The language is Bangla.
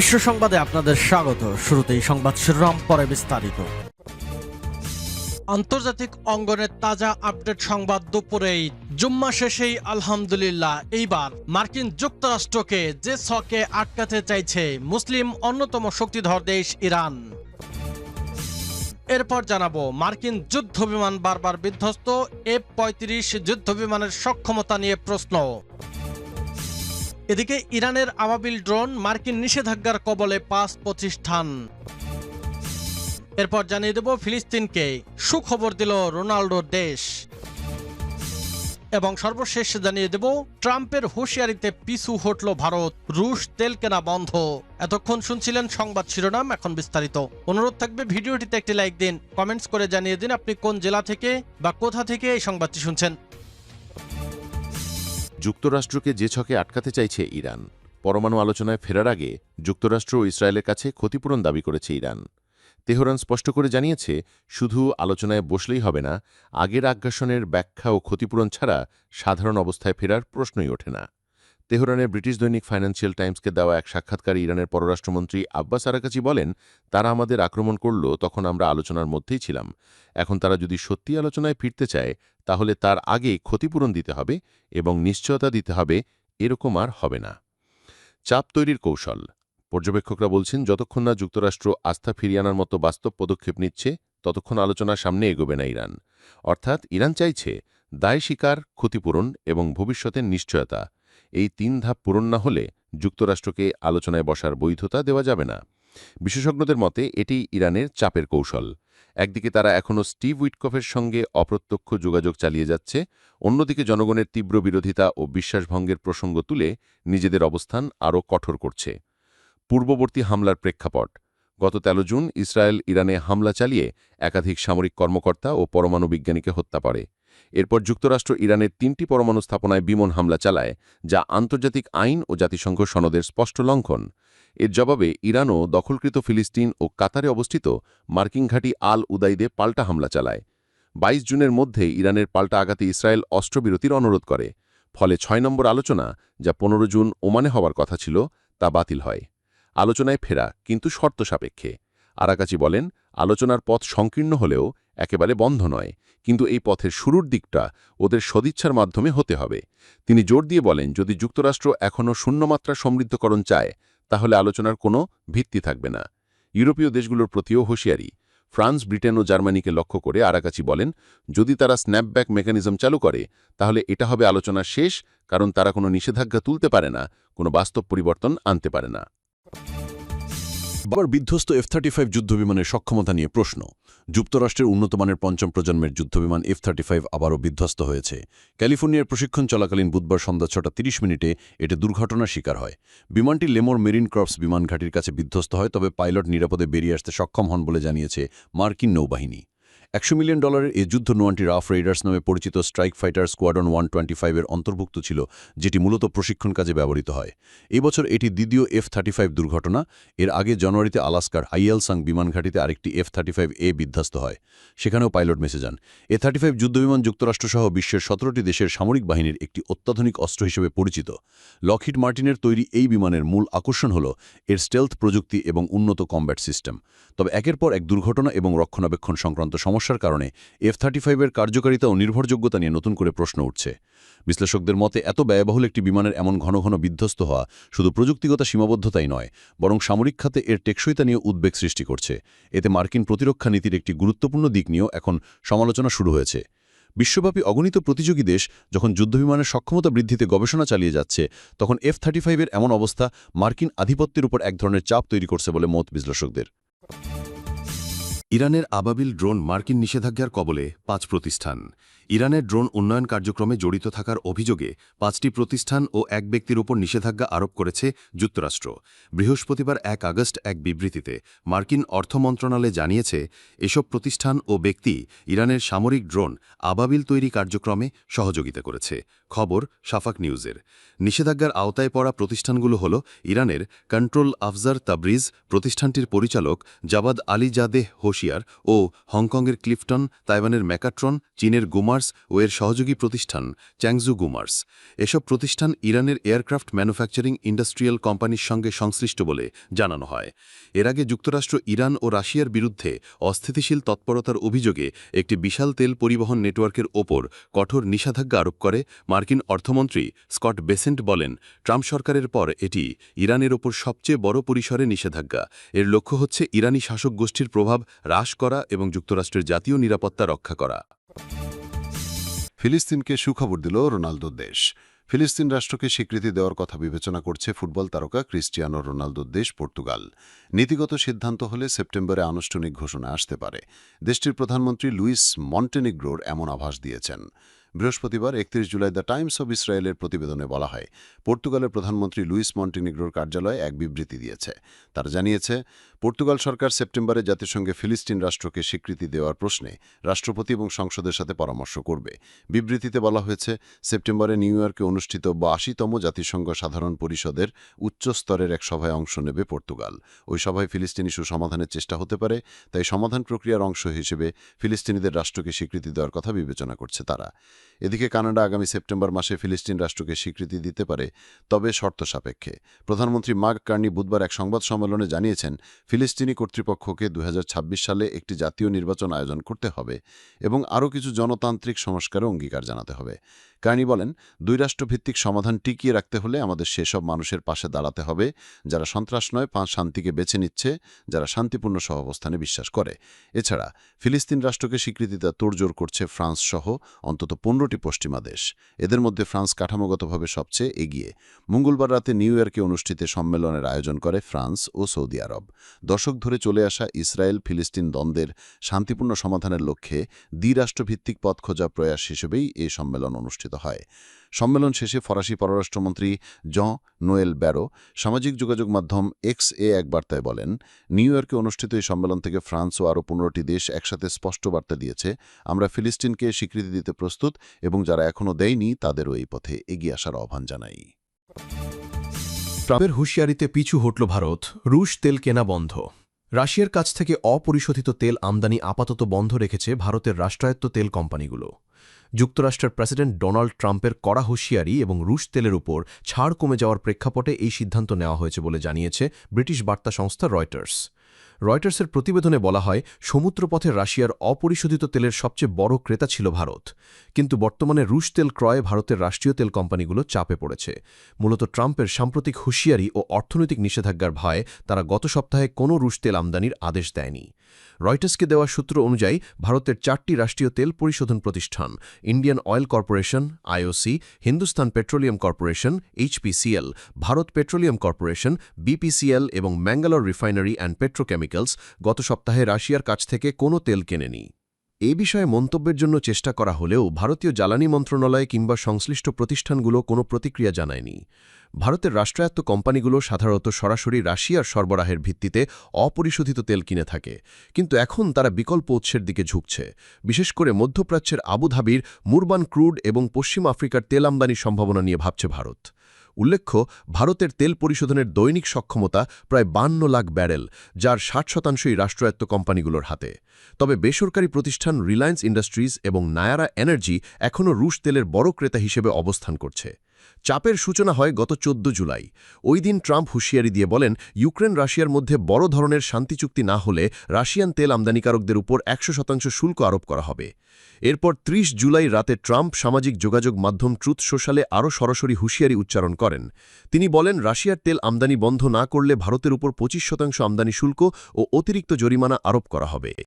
বিশ্ব সংবাদে আপনাদের স্বাগত। শুরুতেই সংবাদ শিরোনাম, পরে বিস্তারিত। আন্তর্জাতিক অঙ্গনের তাজা আপডেট সংবাদ দুপুরেই। জুম্মা শেষেই আলহামদুলিল্লাহ। এইবার মার্কিন যুক্তরাষ্ট্রকে যে ছকে আটকাতে চাইছে মুসলিম অন্যতম শক্তিধর দেশ ইরান। এরপর জানাব, মার্কিন যুদ্ধ বিমান বারবার বিধ্বস্ত, এফ পঁয়ত্রিশ যুদ্ধ বিমানের সক্ষমতা নিয়ে প্রশ্ন। এদিকে ইরানের আবাবিল ড্রোন মার্কিন নিষেধাজ্ঞার কবলে পাঁচ প্রতিষ্ঠান। এরপর জানিয়ে দেব ফিলিস্তিনকে। সুখবর দিল রোনাল্ডোর দেশ। এবং সর্বশেষ জানিয়ে দেব, ট্রাম্পের হুঁশিয়ারিতে পিছু হটল ভারত। রুশ তেল কেনা বন্ধ। এতক্ষণ শুনছিলেন সংবাদ শিরোনাম, এখন বিস্তারিত। অনুরোধ থাকবে ভিডিওটিতে একটি লাইক দিন, কমেন্টস করে জানিয়ে দিন আপনি কোন জেলা থেকে বা কোথা থেকে এই সংবাদটি শুনছেন। যুক্তরাষ্ট্রকে যে ছকে আটকাতে চাইছে ইরান, পরমাণু আলোচনায় ফেরার আগে যুক্তরাষ্ট্র ও ইসরায়েলের কাছে ক্ষতিপূরণ দাবি করেছে ইরান। তেহরান স্পষ্ট করে জানিয়েছে, শুধু আলোচনায় বসলেই হবে না, আগের আগ্রাসনের ব্যাখ্যা ও ক্ষতিপূরণ ছাড়া সাধারণ অবস্থায় ফেরার প্রশ্নই ওঠে না। তেহরানের ব্রিটিশ দৈনিক ফাইন্যান্সিয়াল টাইমসকে দেওয়া এক সাক্ষাৎকারে ইরানের পররাষ্ট্রমন্ত্রী আব্বাস আরাকাচি বলেন, তারা আমাদের আক্রমণ করল, তখন আমরা আলোচনার মধ্যেই ছিলাম। এখন তারা যদি সত্যি আলোচনায় ফিরতে চায়, তাহলে তার আগে ক্ষতিপূরণ দিতে হবে এবং নিশ্চয়তা দিতে হবে, এরকম আর হবে না। চাপ তৈরির কৌশল। পর্যবেক্ষকরা বলছেন, যতক্ষণ না যুক্তরাষ্ট্র আস্থা ফিরিয়ে আনার মতো বাস্তব পদক্ষেপ নিচ্ছে, ততক্ষণ আলোচনা সামনে এগোবে না ইরান। অর্থাৎ ইরান চাইছে দায় স্বীকার, ক্ষতিপূরণ এবং ভবিষ্যতের নিশ্চয়তা। এই তিন ধাপ পূরণ না হলে যুক্তরাষ্ট্রকে আলোচনায় বসার বৈধতা দেওয়া যাবে না। বিশেষজ্ঞদের মতে, এটি ইরানের চাপের কৌশল। একদিকে তারা এখনও স্টিভ উইটকফের সঙ্গে অপ্রত্যক্ষ যোগাযোগ চালিয়ে যাচ্ছে, অন্যদিকে জনগণের তীব্র বিরোধিতা ও বিশ্বাসভঙ্গের প্রসঙ্গ তুলে নিজেদের অবস্থান আরও কঠোর করছে। পূর্ববর্তী হামলার প্রেক্ষাপট। গত ১৩ জুন ইসরায়েল ইরানে হামলা চালিয়ে একাধিক সামরিক কর্মকর্তা ও পরমাণু বিজ্ঞানীকে হত্যা করে। এরপর যুক্তরাষ্ট্র ইরানের তিনটি পরমাণু স্থাপনায় বিমান হামলা চালায়, যা আন্তর্জাতিক আইন ও জাতিসংঘ সনদের স্পষ্ট লঙ্ঘন। এর জবাবে ইরানও দখলকৃত ফিলিস্তিন ও কাতারে অবস্থিত মার্কিন ঘাঁটি আল উদাইদে পাল্টা হামলা চালায়। ২২ জুনের মধ্যে ইরানের পাল্টা আঘাতে ইসরায়েল অস্ত্রবিরতির অনুরোধ করে। ফলে ছয় নম্বর আলোচনা, যা পনেরো জুন ওমানে হওয়ার কথা ছিল, তা বাতিল হয়। আলোচনায় ফেরা, কিন্তু শর্ত সাপেক্ষে। আরাকাচি বলেন, আলোচনার পথ সংকীর্ণ হলেও একেবারে বন্ধ নয়। কিন্তু এই পথের শুরুর দিকটা ওদের সদিচ্ছার মাধ্যমে হতে হবে। তিনি জোর দিয়ে বলেন, যদি যুক্তরাষ্ট্র এখনও শূন্যমাত্রা সমৃদ্ধকরণ চায়, তাহলে আলোচনার কোনো ভিত্তি থাকবে না। ইউরোপীয় দেশগুলোর প্রতিও হুঁশিয়ারি। ফ্রান্স, ব্রিটেন ও জার্মানিকে লক্ষ্য করে আরাকাচি বলেন, যদি তারা স্ন্যাপব্যাক মেকানিজম চালু করে, তাহলে এটা হবে আলোচনার শেষ, কারণ তারা কোনো নিষেধাজ্ঞা তুলতে পারে না, কোনো বাস্তব পরিবর্তন আনতে পারে না। আবার বিধ্বস্ত এফ থার্টি ফাইভ যুদ্ধবিমানের সক্ষমতা নিয়ে প্রশ্ন। যুক্তরাষ্ট্রের উন্নতমানের পঞ্চম প্রজন্মের যুদ্ধবিমান এফ থার্টি ফাইভ আবারও বিধ্বস্ত হয়েছে। ক্যালিফোর্নিয়ার প্রশিক্ষণ চলাকালীন বুধবার সন্ধ্যা ছটা তিরিশ মিনিটে এটি দুর্ঘটনার শিকার হয়। বিমানটি লেমোর মেরিন ক্রপস বিমান ঘাঁটির কাছে বিধ্বস্ত হয়, তবে পাইলট নিরাপদে বেরিয়ে আসতে সক্ষম হন বলে জানিয়েছে মার্কিন নৌবাহিনী। একশো মিলিয়ন ডলারের এই যুদ্ধ নোয়ানটি রাফ রেইডার্স নামে পরিচিত strike fighter squadron one twenty ফাইভের অন্তর্ভুক্ত ছিল, যেটি মূলত প্রশিক্ষণ কাজে ব্যবহৃত হয়। এই বছর এটি দ্বিতীয় এফ থার্টি ফাইভ দুর্ঘটনা। এর আগে জানুয়ারিতে আলাস্কার হাইয়ালসাং বিমান ঘাঁটিতে আরেকটি এফ থার্টি ফাইভ এ বিধ্বস্ত হয়। সেখানেও পাইলট মেসে যান। এ থার্টি ফাইভ যুদ্ধবিমান যুক্তরাষ্ট্রসহ বিশ্বের সতেরোটি দেশের সামরিক বাহিনীর একটি অত্যাধুনিক অস্ত্র হিসেবে পরিচিত। লকহিড মার্টিনের তৈরি এই বিমানের মূল আকর্ষণ হল এর স্টেলথ প্রযুক্তি এবং উন্নত কম্ব্যাট সিস্টেম তবে একের পর এক দুর্ঘটনা এবং রক্ষণাবেক্ষণ সংক্রান্ত সমস্যার কারণে এফ থার্টি ফাইভের কার্যকারিতা ও নির্ভরযোগ্যতা নিয়ে নতুন করে প্রশ্ন উঠছে। বিশ্লেষকদের মতে, এত ব্যয়বহুল একটি বিমানের এমন ঘন ঘন বিধ্বস্ত হওয়া শুধু প্রযুক্তিগত সীমাবদ্ধতাই নয়, বরং সামরিক খাতে এর টেকসইতা নিয়ে উদ্বেগ সৃষ্টি করছে। এতে মার্কিন প্রতিরক্ষা নীতির একটি গুরুত্বপূর্ণ দিক নিয়েও এখন সমালোচনা শুরু হয়েছে। বিশ্বব্যাপী অগণিত প্রতিযোগী দেশ যখন যুদ্ধবিমানের সক্ষমতা বৃদ্ধিতে গবেষণা চালিয়ে যাচ্ছে, তখন এফ থার্টি ফাইভের এমন অবস্থা মার্কিন আধিপত্যের উপর এক ধরনের চাপ তৈরি করছে বলে মত বিশ্লেষকদের। ইরানের আবাবিল ড্রোন মার্কিন নিষেধাজ্ঞার কবলে পাঁচ প্রতিষ্ঠান। ইরানের ড্রোন উন্নয়ন কার্যক্রমে জড়িত থাকার অভিযোগে পাঁচটি প্রতিষ্ঠান ও এক ব্যক্তির উপর নিষেধাজ্ঞা আরোপ করেছে যুক্তরাষ্ট্র। বৃহস্পতিবার এক আগস্ট এক বিবৃতিতে মার্কিন অর্থ মন্ত্রণালয় জানিয়েছে, এসব প্রতিষ্ঠান ও ব্যক্তি ইরানের সামরিক ড্রোন আবাবিল তৈরি কার্যক্রমে সহযোগিতা করেছে, খবর সাফাক নিউজের। নিষেধাজ্ঞার আওতায় পড়া প্রতিষ্ঠানগুলো হল ইরানের কন্ট্রোল আফজার তাবরিজ প্রতিষ্ঠানটির পরিচালক জাবাদ আলী জাদেহ হোশিয়ার ও হংকংয়ের ক্লিফটন, তাইওয়ানের ম্যাকাট্রন, চীনের গুমার গুমার্স ও এর সহযোগী প্রতিষ্ঠান চ্যাংজু গুমার্স এসব প্রতিষ্ঠান ইরানের এয়ারক্রাফট ম্যানুফ্যাকচারিং ইন্ডাস্ট্রিয়াল কোম্পানির সঙ্গে সংশ্লিষ্ট বলে জানানো হয়। এর আগে যুক্তরাষ্ট্র, ইরান ও রাশিয়ার বিরুদ্ধে অস্থিতিশীল তৎপরতার অভিযোগে একটি বিশাল তেল পরিবহন নেটওয়ার্কের ওপর কঠোর নিষেধাজ্ঞা আরোপ করে, মার্কিন অর্থমন্ত্রী স্কট বেসেন্ট বলেন, ট্রাম্প সরকারের পর এটি ইরানের ওপর সবচেয়ে বড় পরিসরে নিষেধাজ্ঞা। এর লক্ষ্য হচ্ছে ইরানি শাসক গোষ্ঠীর প্রভাব হ্রাস করা এবং যুক্তরাষ্ট্রের জাতীয় নিরাপত্তা রক্ষা করা। ফিলিস্তিনকে সুখবর দিল রোনালদোর দেশ। ফিলিস্তিন রাষ্ট্রকে স্বীকৃতি দেওয়ার কথা বিবেচনা করছে ফুটবল তারকা ক্রিস্টিয়ানো রোনালদোর দেশ, পর্তুগাল। নীতিগত সিদ্ধান্ত হলে সেপ্টেম্বরে আনুষ্ঠানিক ঘোষণা আসতে পারে। দেশটির প্রধানমন্ত্রী লুইস মন্টেনিগ্রোর এমন আভাস দিয়েছেন। বৃহস্পতিবার একত্রিশ জুলাই দ্য টাইমস অব ইসরায়েলের প্রতিবেদনে বলা হয়, পর্তুগালের প্রধানমন্ত্রী লুইস মন্টিনিগ্রোর কার্যালয় এক বিবৃতি দিয়েছে। তারা জানিয়েছে পর্তুগাল সরকার সেপ্টেম্বরে জাতিসংঘে ফিলিস্তিন রাষ্ট্রকে স্বীকৃতি দেওয়ার প্রশ্নে রাষ্ট্রপতি এবং সংসদের সাথে পরামর্শ করবে। বিবৃতিতে বলা হয়েছে, সেপ্টেম্বরে নিউ ইয়র্কে অনুষ্ঠিত বাশিতম জাতিসংঘ সাধারণ পরিষদের উচ্চ স্তরের এক সভায় অংশ নেবে পর্তুগাল। ওই সভায় ফিলিস্তিনি ইস্যু সমাধানের চেষ্টা হতে পারে, তাই সমাধান প্রক্রিয়ার অংশ হিসেবে ফিলিস্তিনিদের রাষ্ট্রকে স্বীকৃতি দেওয়ার কথা বিবেচনা করছে তারা। এদিকে কানাডা আগামী সেপ্টেম্বর মাসে ফিলিস্তিন রাষ্ট্রকে স্বীকৃতি দিতে পারে, তবে শর্ত সাপেক্ষে। প্রধানমন্ত্রী মার্ক কার্নি বুধবার এক সংবাদ সম্মেলনে জানিয়েছেন ফিলিস্তিনি কর্তৃপক্ষকে দু হাজার ছাব্বিশ সালে একটি জাতীয় নির্বাচন আয়োজন করতে হবে এবং আরও কিছু জনতান্ত্রিক সংস্কারও অঙ্গীকার জানাতে হবে। কার্নি বলেন, দুই রাষ্ট্রভিত্তিক সমাধান টিকিয়ে রাখতে হলে আমাদের সেসব মানুষের পাশে দাঁড়াতে হবে, যারা সন্ত্রাস নয় পাঁচ শান্তিকে বেছে নিচ্ছে, যারা শান্তিপূর্ণ সহাবস্থানে বিশ্বাস করে। এছাড়া, ফিলিস্তিন রাষ্ট্রকে স্বীকৃতিতে তোড়জোড় করছে ফ্রান্স সহ অন্তত পনেরোটি পশ্চিমা দেশ। এদের মধ্যে ফ্রান্স কাঠামোগতভাবে সবচেয়ে এগিয়ে। মঙ্গলবার রাতে নিউ ইয়র্কে অনুষ্ঠিত সম্মেলনের আয়োজন করে ফ্রান্স ও সৌদি আরব। দশক ধরে চলে আসা ইসরায়েল ফিলিস্তিন দ্বন্দ্বের শান্তিপূর্ণ সমাধানের লক্ষ্যে দ্বিরাষ্ট্রভিত্তিক পথ খোঁজা প্রয়াস হিসেবেই এই সম্মেলন অনুষ্ঠিত হয়। সম্মেলন শেষে ফরাসি পররাষ্ট্রমন্ত্রী জ নোয়েল ব্যারো সামাজিক যোগাযোগ মাধ্যম এক্স এ এক বার্তায় বলেন, নিউ ইয়র্কে অনুষ্ঠিত এই সম্মেলন থেকে ফ্রান্স ও আরও পনেরোটি দেশ একসাথে স্পষ্ট বার্তা দিয়েছে, আমরা ফিলিস্তিনকে স্বীকৃতি দিতে প্রস্তুত এবং যারা এখনও দেয়নি তাদেরও এই পথে এগিয়ে আসার আহ্বান জানাই। ট্রাম্পের হুঁশিয়ারিতে পিছু হটল ভারত, রুশ তেল কেনা বন্ধ। রাশিয়ার কাছ থেকে অপরিশোধিত তেল আমদানি আপাতত বন্ধ রেখেছে ভারতের রাষ্ট্রায়ত্ত তেল কোম্পানিগুলো। যুক্তরাষ্ট্রের প্রেসিডেন্ট ডোনাল্ড ট্রাম্পের কড়া হুঁশিয়ারি এবং রুশ তেলের উপর ছাড় কমে যাওয়ার প্রেক্ষাপটে এই সিদ্ধান্ত নেওয়া হয়েছে বলে জানিয়েছে ব্রিটিশ বার্তা সংস্থা রয়টার্স। রয়টার্সের প্রতিবেদনে বলা হয়, সমুদ্রপথে রাশিয়ার অপরিশোধিত তেলের সবচেয়ে বড় ক্রেতা ছিল ভারত। কিন্তু বর্তমানে রুশ তেল ক্রয়ে ভারতের রাষ্ট্রীয় তেল কোম্পানিগুলো চাপে পড়েছে। মূলত ট্রাম্পের সাম্প্রতিক হুঁশিয়ারি ও অর্থনৈতিক নিষেধাজ্ঞার ভয়ে তারা গত সপ্তাহে কোনো রুশ তেল আমদানির আদেশ দেয়নি। রয়টার্সকে দেওয়া সূত্র অনুযায়ী ভারতের চারটি রাষ্ট্রীয় তেল পরিশোধন প্রতিষ্ঠান, Indian oil corporation, IOC, Hindustan petroleum corporation, HPCL, Bharat petroleum corporation, BPCL এবং ম্যাঙ্গালোর রিফাইনারি অ্যান্ড পেট্রোকেমিক্যালস গত সপ্তাহে রাশিয়ার কাছ থেকে কোনো তেল কেনেনি। এ বিষয়ে মন্তব্যের জন্য চেষ্টা করা হলেও ভারতীয় জ্বালানি মন্ত্রণালয় কিংবা সংশ্লিষ্ট প্রতিষ্ঠানগুলো কোনো প্রতিক্রিয়া জানায়নি। ভারতের রাষ্ট্রায়ত্ত কোম্পানিগুলো সাধারণত সরাসরি রাশিয়ার সরবরাহের ভিত্তিতে অপরিশোধিত তেল কিনে থাকে। কিন্তু এখন তারা বিকল্প উৎসের দিকে ঝুঁকছে। বিশেষ করে মধ্যপ্রাচ্যের আবুধাবির মুরবান ক্রুড এবং পশ্চিম আফ্রিকার তেল আমদানির সম্ভাবনা নিয়ে ভাবছে ভারত। উল্লেখ্য, ভারতের তেল পরিশোধনের দৈনিক সক্ষমতা প্রায় বান্ন লাখ ব্যারেল, যার ষাট শতাংশই রাষ্ট্রায়ত্ত কোম্পানিগুলোর হাতে। তবে বেসরকারি প্রতিষ্ঠান রিলায়েন্স ইন্ডাস্ট্রিজ এবং নায়ারা এনার্জি এখনও রুশ তেলের বড় ক্রেতা হিসেবে অবস্থান করছে। চাপের সূচনা হয় গত চোদ্দ জুলাই। ওই দিন ট্রাম্প হুঁশিয়ারি দিয়ে বলেন, ইউক্রেন রাশিয়ার মধ্যে বড় ধরনের শান্তি চুক্তি না হলে রাশিয়ান তেল আমদানিকারকদের উপর একশো শতাংশ শুল্ক আরোপ করা হবে। এরপর ৩০ জুলাই রাতে ট্রাম্প সামাজিক যোগাযোগ মাধ্যম ট্রুথ সোশ্যালে আরও সরাসরি হুঁশিয়ারি উচ্চারণ করেন। তিনি বলেন, রাশিয়ার তেল আমদানি বন্ধ না করলে ভারতের উপর পঁচিশ শতাংশ আমদানি শুল্ক ও অতিরিক্ত জরিমানা আরোপ করা হবে।